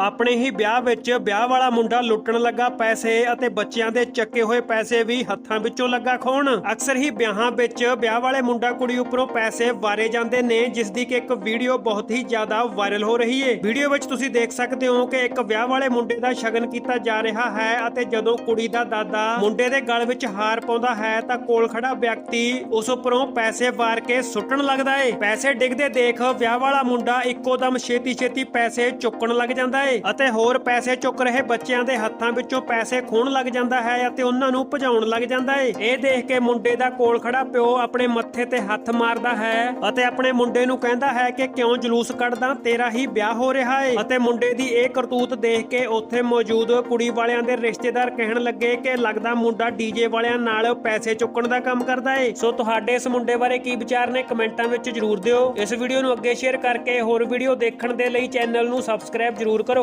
ਆਪਣੇ ਹੀ ਵਿਆਹ ਵਿੱਚ ਵਿਆਹ ਵਾਲਾ ਮੁੰਡਾ ਲੁੱਟਣ ਲੱਗਾ ਪੈਸੇ ਅਤੇ ਬੱਚਿਆਂ ਦੇ ਚੱਕੇ ਹੋਏ ਪੈਸੇ ਵੀ ਹੱਥਾਂ ਵਿੱਚੋਂ ਲੱਗਾ ਖੋਣ ਅਕਸਰ ਹੀ ਵਿਆਹਾਂ ਵਿੱਚ ਵਿਆਹ ਵਾਲੇ ਮੁੰਡਾ ਕੁੜੀ ਉੱਪਰੋਂ ਪੈਸੇ ਵਾਰੇ ਜਾਂਦੇ ਨੇ ਜਿਸ ਦੀ ਕਿ ਇੱਕ ਵੀਡੀਓ ਬਹੁਤ ਹੀ ਜ਼ਿਆਦਾ ਵਾਇਰਲ ਹੋ ਰਹੀ ਹੈ ਵੀਡੀਓ ਵਿੱਚ ਤੁਸੀਂ ਦੇਖ ਸਕਦੇ ਹੋ ਕਿ ਇੱਕ ਵਿਆਹ ਵਾਲੇ ਮੁੰਡੇ ਦਾ ਸ਼ਗਨ ਕੀਤਾ ਜਾ ਰਿਹਾ ਹੈ ਅਤੇ ਜਦੋਂ ਕੁੜੀ ਦਾ ਦਾਦਾ ਮੁੰਡੇ ਦੇ ਗਲ ਵਿੱਚ ਹਾਰ ਪਾਉਂਦਾ ਹੈ ਤਾਂ ਕੋਲ ਖੜਾ ਵਿਅਕਤੀ ਉਸ ਉੱਪਰੋਂ ਪੈਸੇ ਵਾਰ ਕੇ ਸੁੱਟਣ ਲੱਗਦਾ ਏ। ਪੈਸੇ ਡਿੱਗਦੇ ਦੇਖ ਵਿਆਹ ਵਾਲਾ ਮੁੰਡਾ ਇੱਕੋ ਦਮ ਛੇਤੀ ਛੇਤੀ ਪੈਸੇ ਚੁੱਕਣ ਲੱਗ ਜਾਂਦਾ ਹੈ ਏ ਅਤੇ ਹੋਰ ਪੈਸੇ ਚੁੱਕ ਰਹੇ ਬੱਚਿਆਂ ਦੇ ਹੱਥਾਂ ਵਿੱਚੋਂ ਪੈਸੇ ਖੋਣ ਲੱਗ ਜਾਂਦਾ ਹੈ ਅਤੇ ਉਹਨਾਂ ਨੂੰ ਭਜਾਉਣ ਲੱਗ ਜਾਂਦਾ ਹੈ। ਇਹ ਦੇਖ ਕੇ ਮੁੰਡੇ ਦਾ ਕੋਲ ਖੜਾ ਪਿਓ ਆਪਣੇ ਮੱਥੇ ਤੇ ਹੱਥ ਮਾਰਦਾ ਹੈ ਅਤੇ ਆਪਣੇ ਮੁੰਡੇ ਨੂੰ ਕਹਿੰਦਾ ਹੈ ਕਿ ਕਿਉਂ ਜਲੂਸ ਕੱਢਦਾ, ਤੇਰਾ ਹੀ ਵਿਆਹ ਹੋ ਰਿਹਾ ਹੈ। ਅਤੇ ਮੁੰਡੇ ਦੀ ਇਹ ਕਰਤੂਤ ਦੇਖ ਕੇ ਉੱਥੇ ਮੌਜੂਦ ਕੁੜੀ ਵਾਲਿਆਂ ਦੇ ਰਿਸ਼ਤੇਦਾਰ ਕਹਿਣ ਲੱਗੇ ਕਿ ਲੱਗਦਾ ਮੁੰਡਾ ਡੀਜੇ ਵਾਲਿਆਂ ਨਾਲ ਪੈਸੇ ਚੁੱਕਣ ਦਾ ਕੰਮ ਕਰਦਾ ਏ ਸੋ ਤੁਹਾਡੇ ਇਸ ਮੁੰਡੇ ਬਾਰੇ ਕੀ ਵਿਚਾਰ ਨੇ ਕਮੈਂਟਾਂ ਵਿੱਚ ਜਰੂਰ ਦਿਓ। ਇਸ ਵੀਡੀਓ ਨੂੰ ਅੱਗੇ ਸ਼ੇਅਰ ਕਰਕੇ ਹੋਰ ਵੀਡੀਓ ਦੇਖਣ ਦੇ ਲਈ ਚੈਨਲ ਨੂੰ ਸਬਸਕ੍ਰਾਈਬ ਜਰੂਰ ਕਰੋ।